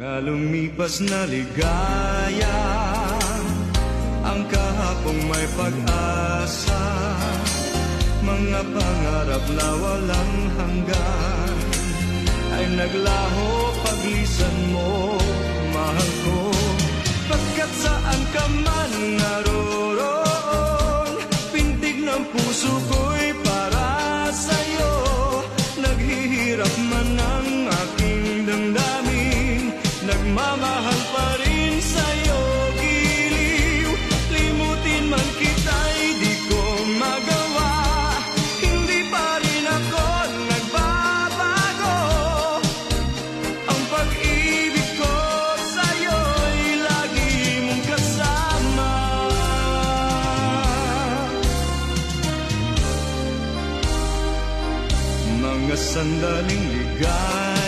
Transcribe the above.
Mga lumipas na ligaya Ang kahapong may pag-asa Mga pangarap na walang hanggan Ay naglaho paglisan mo, mahal ko. Pagkat saan ka man naroroon Pintig ng puso ko'y para sa'yo. Naghihirap man Nagmamahal pa rin sa'yo giliw. Limutin man kita'y di ko magawa. Hindi pa rin ako nagbabago. Ang pag-ibig ko sa'yo'y lagi mong kasama. Mga sandaling ligaya